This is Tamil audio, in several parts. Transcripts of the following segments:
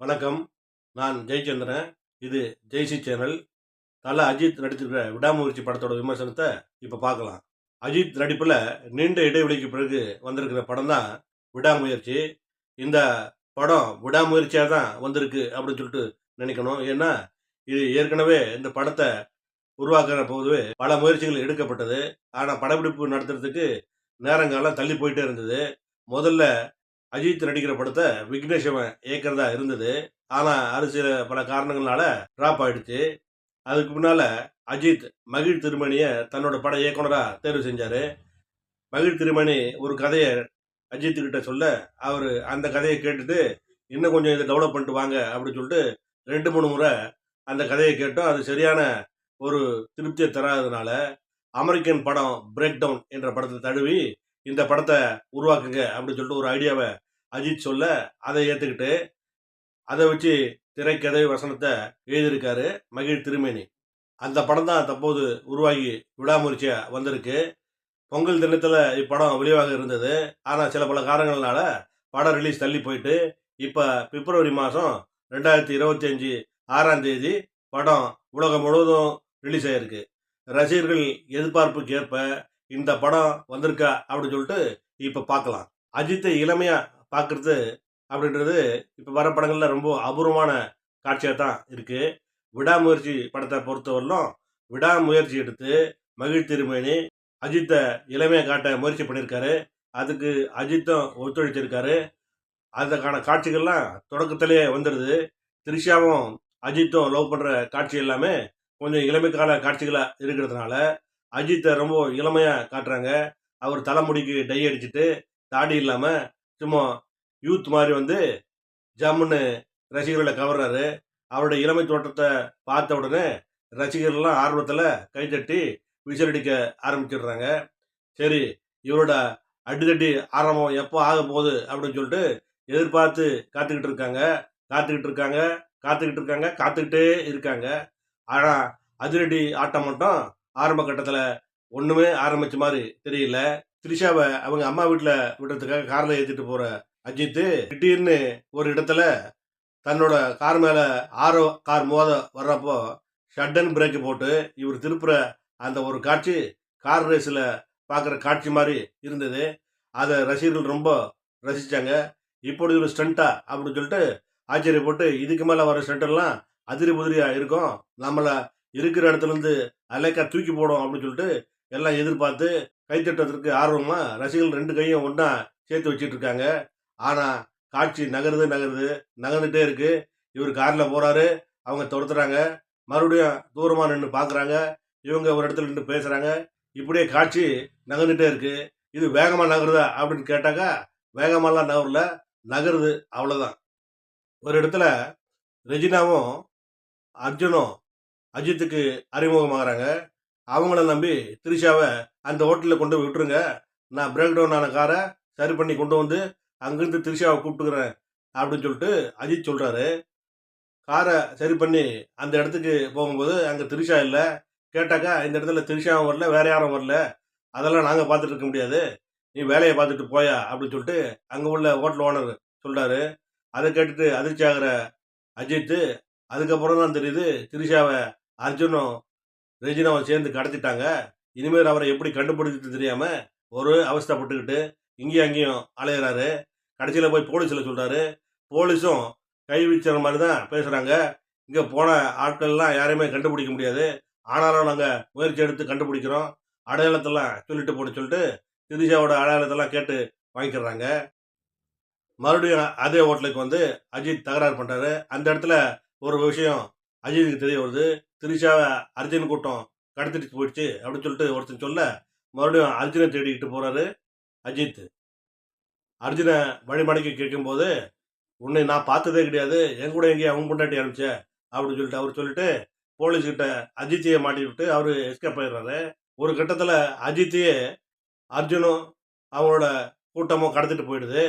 வணக்கம். நான் ஜெயச்சந்திரன். இது ஜெய்சி சேனல். தல அஜித் நடித்திருக்கிற விடாமுயற்சி படத்தோட விமர்சனத்தை இப்போ பார்க்கலாம். அஜித் நடிப்பில் நீண்ட இடைவெளிக்கு பிறகு வந்திருக்கிற படம் தான் விடாமுயற்சி. இந்த படம் விடாமுயற்சியாக தான் வந்திருக்கு அப்படின்னு சொல்லிட்டு நினைக்கணும். ஏன்னா இது ஏற்கனவே இந்த படத்தை உருவாக்குற போதுவே பல முயற்சிகள் எடுக்கப்பட்டது. ஆனால் படப்பிடிப்பு நடத்துறதுக்கு நேரங்காலம் தள்ளி போயிட்டே இருந்தது. முதல்ல அஜித் நடிக்கிற படத்தை விக்னேஷ் அவன் இயக்கிறதா இருந்தது. ஆனால் அது சில பல காரணங்களால ட்ராப் ஆயிடுச்சு. அதுக்கு முன்னால் அஜித் மகிழ் திருமணியை தன்னோட பட இயக்குனராக தேர்வு செஞ்சார். மகிழ் திருமணி ஒரு கதையை அஜித் கிட்ட சொல்ல அவர் அந்த கதையை கேட்டுட்டு இன்னும் கொஞ்சம் இதை டெவலப் பண்ணிட்டு வாங்க அப்படின்னு சொல்லிட்டு ரெண்டு மூணு முறை அந்த கதையை கேட்டோம். அது சரியான ஒரு திருப்தியை தராததுனால அமெரிக்கன் படம் பிரேக் டவுன் என்ற படத்தை தழுவி இந்த படத்தை உருவாக்குங்க அப்படின்னு சொல்லிட்டு ஒரு ஐடியாவை அஜித் சொல்ல அதை ஏற்றுக்கிட்டு அதை வச்சு திரைக்கதை வசனத்தை எழுதியிருக்காரு மகிழ் திருமேனி. அந்த படம் தான் தற்போது உருவாகி விடாமுயற்சியாக வந்திருக்கு. பொங்கல் தினத்தில் இப்படம் வெளியாக இருந்தது. ஆனால் சில பல காரணங்களால படம் ரிலீஸ் தள்ளி போயிட்டு இப்போ பிப்ரவரி மாதம் ரெண்டாயிரத்தி இருபத்தி அஞ்சு ஆறாம் தேதி படம் உலகம் முழுவதும் ரிலீஸ் ஆகிருக்கு ரசிகர்கள் எதிர்பார்ப்புக்கு ஏற்ப இந்த படம் வந்திருக்கா அப்படின்னு சொல்லிட்டு இப்போ பார்க்கலாம். அஜித்தை இளமையாக பார்க்குறது அப்படின்றது இப்போ வர படங்களில் ரொம்ப அபூர்வமான காட்சியாக தான் இருக்குது விடாமுயற்சி படத்தை பொறுத்தவரையிலும் விடாமுயற்சி எடுத்து மகிழ் திருமணி அஜித்தை இளமையை காட்ட முயற்சி பண்ணியிருக்காரு. அதுக்கு அஜித்தும் ஒத்துழைச்சிருக்காரு. அதுக்கான காட்சிகள்லாம் தொடக்கத்திலேயே வந்துடுது. த்ரிஷாவும் அஜித்தும் லவ் பண்ணுற காட்சி எல்லாமே கொஞ்சம் இளமைக்கால காட்சிகளாக இருக்கிறதுனால அஜித்தை ரொம்ப இளமையாக காட்டுறாங்க. அவர் தலைமுடிக்கு டை அடிச்சிட்டு தாடி இல்லாமல் சும்மா யூத் மாதிரி வந்து ஜம்முன்னு ரசிகர்களை கவர்றாரு. அவருடைய இளமை தோற்றத்தை பார்த்த உடனே ரசிகர்கள்லாம் ஆர்வத்தில் கைத்தட்டி விசிலடிக்க ஆரம்பிச்சிடுறாங்க. சரி இவரோட அடிதடி ஆரம்பம் எப்போ ஆக போகுது அப்படின்னு சொல்லிட்டு எதிர்பார்த்து காத்துக்கிட்டு இருக்காங்க. காத்துக்கிட்டு இருக்காங்க காத்துக்கிட்டு இருக்காங்க காத்துக்கிட்டே இருக்காங்க. ஆனால் அதிரடி ஆட்டம் மட்டும் ஆரம்ப கட்டத்தில் ஒன்றுமே ஆரம்பிச்ச மாதிரி தெரியல. த்ரிஷாவை அவங்க அம்மா வீட்டில் விடுறதுக்காக காரில் ஏற்றிட்டு போகிற அஜித்து திடீர்னு ஒரு இடத்துல தன்னோட கார் மேலே ஆரோ கார் மோத வர்றப்போ ஷட்டன் பிரேக்கு போட்டு இவர் திருப்புற அந்த ஒரு காட்சி கார் ரேஸில் பார்க்குற காட்சி மாதிரி இருந்தது. அதை ரசிகர்கள் ரொம்ப ரசித்தாங்க இப்பொழுது ஒரு ஸ்டண்ட்டா அப்படின்னு சொல்லிட்டு ஆச்சரியப்பட்டு இதுக்கு மேலே வர ஸ்டண்ட்டெல்லாம் அதிரி புதிரியாக இருக்கும். நம்மளை இருக்கிற இடத்துலேருந்து அலைக்கா தூக்கி போடும் அப்படின்னு சொல்லிட்டு எல்லாம் எதிர்பார்த்து கைத்தட்டத்திற்கு ஆர்வமாக ரசிகர்கள் ரெண்டு கையும் ஒன்றா சேர்த்து வச்சிட்டு இருக்காங்க. ஆனால் காட்சி நகருது நகருது. நகர்ந்துட்டே இருக்கு. இவர் காரில் போகிறாரு அவங்க துரத்துறாங்க. மறுபடியும் தூரமாக நின்று பார்க்குறாங்க இவங்க ஒரு இடத்துல நின்று பேசுகிறாங்க இப்படியே காட்சி நகர்ந்துட்டே இருக்கு. இது வேகமாக நகருதா அப்படின்னு கேட்டாக்கா வேகமாலாம் நகரல. நகருது அவ்வளோதான் ஒரு இடத்துல ரெஜினாவும் அர்ஜுனும் அஜித்துக்கு அறிமுகமாகறாங்க. அவங்கள நம்பி திரிஷாவை அந்த ஹோட்டலில் கொண்டு போய் விட்டுருங்க. நான் பிரேக் டவுன் ஆன காரை சரி பண்ணி கொண்டு வந்து அங்கேருந்து திரிஷாவை கூப்பிட்டுக்கிறேன் அப்படின்னு சொல்லிட்டு அஜித் சொல்கிறாரு காரை சரி பண்ணி அந்த இடத்துக்கு போகும்போது அங்கே திரிஷா இல்லை. கேட்டாக்கா இந்த இடத்துல திரிஷாவும் வரல வேற யாரும் வரல. அதெல்லாம் நாங்கள் பார்த்துட்டு இருக்க முடியாது. நீ வேலையை பார்த்துட்டு போயா அப்படின்னு சொல்லிட்டு அங்கே உள்ள ஹோட்டல் ஓனர் சொல்கிறாரு அதை கேட்டுட்டு அதிர்ச்சி ஆகிற அஜித்து அதுக்கப்புறம் தான் தெரியுது திரிஷாவை அர்ஜுனும் ரெஜினாவும் சேர்ந்து கடத்திட்டாங்க. இனிமேல் அவரை எப்படி கண்டுபிடிச்சிட்டு தெரியாம ஒரு அவஸ்தப்பட்டுக்கிட்டு இங்கேயும் அங்கேயும் அலையிறாரு. கடைசியில் போய் போலீஸில் சொல்கிறாரு போலீஸும் கை வீச்சுற மாதிரி தான் பேசுகிறாங்க இங்கே போன ஆட்கள்லாம் யாரையுமே கண்டுபிடிக்க முடியாது. ஆனாலும் நாங்கள் முயற்சி எடுத்து கண்டுபிடிக்கிறோம். அடையாளத்தெல்லாம் சொல்லிட்டு போட்டு சொல்லிட்டு திரிஷாவோட அடையாளத்தெல்லாம் கேட்டு வாங்கிக்கிறாங்க. மறுபடியும் அதே ஹோட்டலுக்கு வந்து அஜித் தகராறு பண்ணுறாரு அந்த இடத்துல ஒரு விஷயம் அஜித்துக்கு தெரிய வருது. திரிஷாவை அர்ஜுன் கூட்டம் கடத்திட்டு போயிடுச்சு அப்படின்னு சொல்லிட்டு ஒருத்தன் சொல்ல மறுபடியும் அர்ஜுனை தேடிக்கிட்டு போறாரு அஜித். அர்ஜுனை வழிமடக்கி கேட்கும்போது உன்னை நான் பார்த்ததே கிடையாது. என் கூட எங்கேயும் அவன் கொண்டாட்டி ஆரம்பிச்ச அப்படின்னு சொல்லிட்டு அவர் சொல்லிட்டு போலீஸ்கிட்ட அஜித்தையே மாட்டி விட்டு அவர் எஸ்கேப் ஆயிடுறாரு. ஒரு கட்டத்தில் அஜித்தையே அர்ஜுனும் அவங்களோட கூட்டமும் கடத்திட்டு போயிடுது.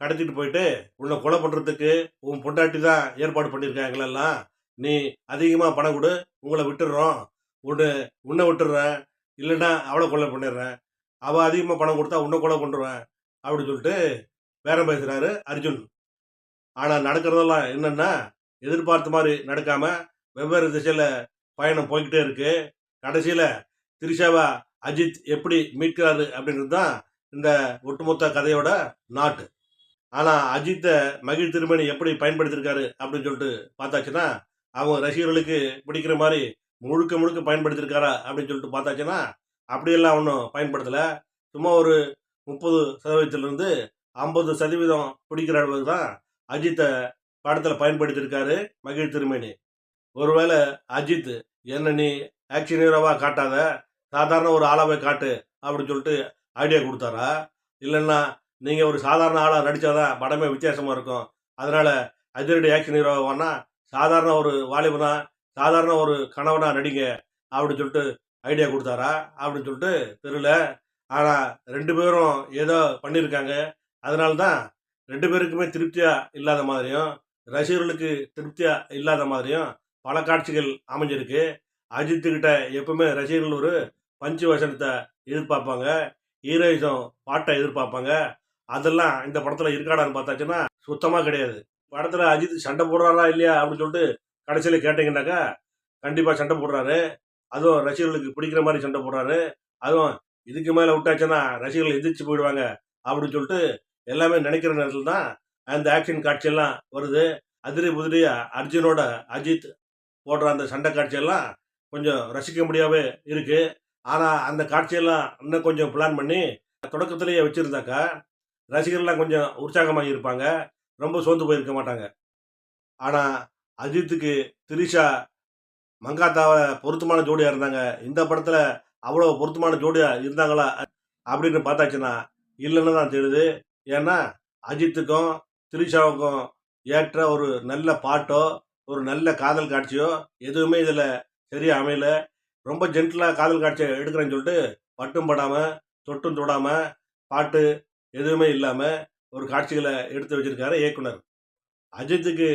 கடத்திட்டு போயிட்டு உன்னை கொலை பண்ணுறதுக்கு உன் பொண்டாட்டி தான் ஏற்பாடு பண்ணியிருக்காங்களெல்லாம் நீ அதிகமாக பணம் கொடு உங்களை விட்டுடுறோம் உன்னை உன்னை விட்டுடுறேன் இல்லைன்னா அவளை கொலை பண்ணிடுறேன். அவள் அதிகமாக பணம் கொடுத்தா உன்னை கொலை பண்ணுறேன் அப்படின்னு சொல்லிட்டு பேரம் பேசுகிறாரு அர்ஜுன். ஆனால் நடக்கிறதெல்லாம் என்னென்னா எதிர்பார்த்த மாதிரி நடக்காமல் வெவ்வேறு திசையில் பயணம் போய்கிட்டே இருக்கு. கடைசியில் திரிஷாவை அஜித் எப்படி மீட்கிறாரு அப்படின்றது தான் இந்த ஒட்டுமொத்த கதையோட நாட்டு. ஆனால் அஜித்தை மகிழ் திருமணி எப்படி பயன்படுத்தியிருக்காரு அப்படின்னு சொல்லிட்டு பார்த்தாச்சுன்னா அவங்க ரசிகர்களுக்கு பிடிக்கிற மாதிரி முழுக்க முழுக்க பயன்படுத்தியிருக்காரா அப்படின்னு சொல்லிட்டு பார்த்தாச்சுன்னா அப்படியெல்லாம் ஒன்றும் பயன்படுத்தலை. சும்மா ஒரு முப்பது சதவீதத்துலேருந்து ஐம்பது சதவீதம் பிடிக்கிற அளவுக்கு தான் அஜித்தை படத்தில் பயன்படுத்தியிருக்காரு மகிழ் திருமேனி. ஒருவேளை அஜித் என்ன நீ ஆக்ஷன் ஹீரோவாக காட்டாத சாதாரண ஒரு ஆளாவே காட்டு அப்படின்னு சொல்லிட்டு ஐடியா கொடுத்தாரா? இல்லைன்னா நீங்கள் ஒரு சாதாரண ஆளாக நடித்தாதான் படமே வித்தியாசமாக இருக்கும். அதனால் அதிரடி ஆக்ஷன் ஹீரோவானா சாதாரண ஒரு வாலிபனா சாதாரண ஒரு கணவனா நடிங்க அப்படின்னு சொல்லிட்டு ஐடியா கொடுத்தாரா? அப்படின்னு சொல்லிட்டு தெரியல. ஆனால் ரெண்டு பேரும் ஏதோ பண்ணியிருக்காங்க. அதனால தான் ரெண்டு பேருக்குமே திருப்தியாக இல்லாத மாதிரியும் ரசிகர்களுக்கு திருப்தியாக இல்லாத மாதிரியும் பல காட்சிகள் அமைஞ்சிருக்கு. அஜித்துக்கிட்ட எப்பவுமே ரசிகர்கள் ஒரு பஞ்சு வசனத்தை எதிர்பார்ப்பாங்க. ஹீரோயிசம் பாட்டை எதிர்பார்ப்பாங்க. அதெல்லாம் இந்த படத்தில் இருக்காடான்னு பார்த்தாச்சுன்னா சுத்தமாக கிடையாது. படத்தில் அஜித் சண்டை போடுறாரா இல்லையா அப்படின்னு சொல்லிட்டு கடைசியில் கேட்டிங்கன்னாக்கா கண்டிப்பாக சண்டை போடுறாரு. அதுவும் ரசிகர்களுக்கு பிடிக்கிற மாதிரி சண்டை போடுறாரு. அதுவும் இதுக்கு மேலே விட்டாச்சுன்னா ரசிகர்கள் எதிர்த்து போயிடுவாங்க அப்படின்னு சொல்லிட்டு எல்லாமே நினைக்கிற நேரத்தில் தான் அந்த ஆக்ஷன் காட்சியெல்லாம் வருது. அதிரி புதிரியாக அர்ஜுனோட அஜித் போடுற அந்த சண்டை காட்சியெல்லாம் கொஞ்சம் ரசிக்க முடியாவே இருக்குது ஆனால் அந்த காட்சியெல்லாம் இன்னும் கொஞ்சம் பிளான் பண்ணி தொடக்கத்திலேயே வச்சுருந்தாக்கா ரசிகர்லாம் கொஞ்சம் உற்சாகமாக இருப்பாங்க. ரொம்ப சோர்ந்து போயிருக்க மாட்டாங்க. ஆனால் அஜித்துக்கு திரிஷா மங்காத்தாவை பொருத்தமான ஜோடியாக இருந்தாங்க. இந்த படத்தில் அவ்வளோ பொருத்தமான ஜோடியாக இருந்தாங்களா? அப்படின்னு பார்த்தாச்சுன்னா இல்லைன்னு தான் தெரியுது. ஏன்னா அஜித்துக்கும் திரிஷாவுக்கும் ஏற்ற ஒரு நல்ல பாட்டோ ஒரு நல்ல காதல் காட்சியோ எதுவுமே இதில் சரியாக அமையல. ரொம்ப ஜென்டிலாக காதல் காட்சியை எடுக்கிறேன்னு சொல்லிட்டு பட்டும் படாமல் தொட்டும் தொடாமல் பாட்டு எதுவுமே இல்லாமல் ஒரு காட்சிகளை எடுத்து வச்சிருக்காரு இயக்குனர். அஜித்துக்கு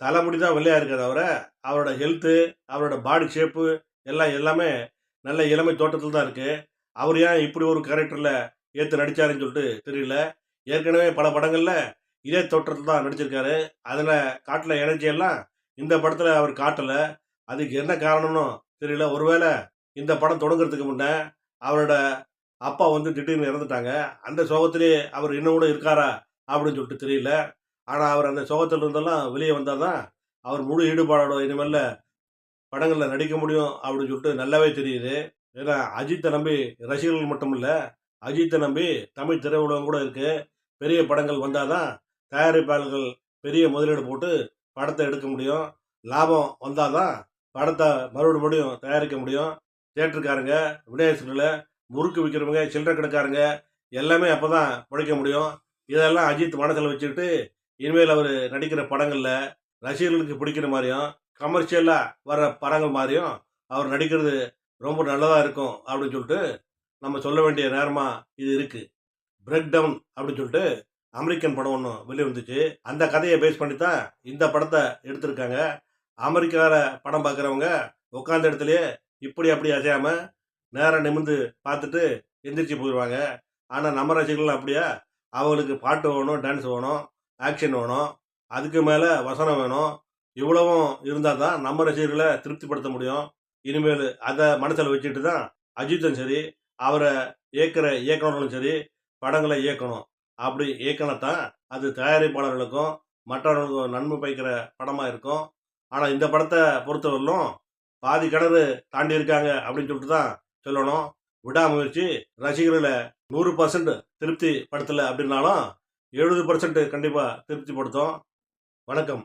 தலைமுடி தான் வெள்ளையாக இருக்காது தவிர அவரோட ஹெல்த்து அவரோட பாடி ஷேப்பு எல்லாம் எல்லாமே நல்ல இளமை தோட்டத்தில் தான் இருக்குது அவர் ஏன் இப்படி ஒரு கேரக்டரில் ஏற்று நடித்தாருன்னு சொல்லிட்டு தெரியல. ஏற்கனவே பல படங்களில் இதே தோற்றத்தில் தான் நடிச்சிருக்காரு. அதில் காட்டில் எனர்ஜி எல்லாம் இந்த படத்தில் அவர் காட்டலை. அதுக்கு என்ன காரணம்னு தெரியல. ஒருவேளை இந்த படம் தொடங்குறதுக்கு முன்னே அவரோட அப்பா வந்து திடீர்னு இறந்துட்டாங்க. அந்த சோகத்திலே அவர் இன்னும் கூட இருக்காரா அப்படின்னு சொல்லிட்டு தெரியல. ஆனால் அவர் அந்த சோகத்தில் இருந்தெல்லாம் வெளியே வந்தால் தான் அவர் முழு ஈடுபாடோட இனிமேல் படங்களில் நடிக்க முடியும் அப்படின்னு சொல்லிட்டு நல்லாவே தெரியுது. ஏன்னா அஜித்தை நம்பி ரசிகர்கள் மட்டும் இல்லை அஜித்தை நம்பி தமிழ் திரையுலகம் கூட இருக்குது பெரிய படங்கள் வந்தால் தான் தயாரிப்பாளர்கள் பெரிய முதலீடு போட்டு படத்தை எடுக்க முடியும். லாபம் வந்தால் தான் படத்தை மறுபடியும் மறுபடியும் தயாரிக்க முடியும். தேட்டருக்காரங்க விநாயகர்களை முறுக்கு விற்கிறவங்க சில்லற கணக்காரங்க எல்லாமே அப்போ தான் பிழைக்க முடியும். இதெல்லாம் அஜித் மனசில் வச்சுக்கிட்டு இனிமேல் அவர் நடிக்கிற படங்களில் ரசிகர்களுக்கு பிடிக்கிற மாதிரியும் கமர்ஷியலாக வர படங்கள் மாதிரியும் அவர் நடிக்கிறது ரொம்ப நல்லதாக இருக்கும் அப்படின்னு சொல்லிட்டு நம்ம சொல்ல வேண்டிய நேரமாக இது இருக்குது பிரேக் டவுன் அப்படின்னு சொல்லிட்டு அமெரிக்கன் படம் ஒன்று வெளியே வந்துச்சு அந்த கதையை பேஸ் பண்ணி தான் இந்த படத்தை எடுத்திருக்காங்க. அமெரிக்காவில் படம் பார்க்குறவங்க உட்காந்த இடத்துலையே இப்படி அப்படி அசையாமல் நேராக நிமிர்ந்து பார்த்துட்டு எந்திரிச்சு போயிடுவாங்க ஆனால் நம்ம ரசிகர்கள் அப்படியா? அவங்களுக்கு பாட்டு வேணும் டான்ஸ் வேணும் ஆக்ஷன் வேணும் அதுக்கு மேலே வசனம் வேணும். இவ்வளவும் இருந்தால் தான் நம்ம ரசிகர்களை திருப்திப்படுத்த முடியும். இனிமேல் அதை மனசில் வச்சுட்டு தான் அஜித்தும் சரி அவரை இயக்குற இயக்குனர்களும் சரி படங்களை இயக்கணும். அப்படி இயக்கினத்தான் அது தயாரிப்பாளர்களுக்கும் மற்றவர்களுக்கும் நன்மை பயக்கிற படமாக இருக்கும். ஆனால் இந்த படத்தை பொறுத்தவரையிலும் பாதி கிணறு தாண்டி இருக்காங்க அப்படின்னு சொல்லிட்டு தான் சொல்லணும். விடாமுயற்சி. ரசிகர்களை நூறு பர்சன்ட் திருப்தி படுத்தலை அப்படின்னாலும் எழுபது பர்சன்ட் கண்டிப்பாக திருப்தி படுத்தும் வணக்கம்.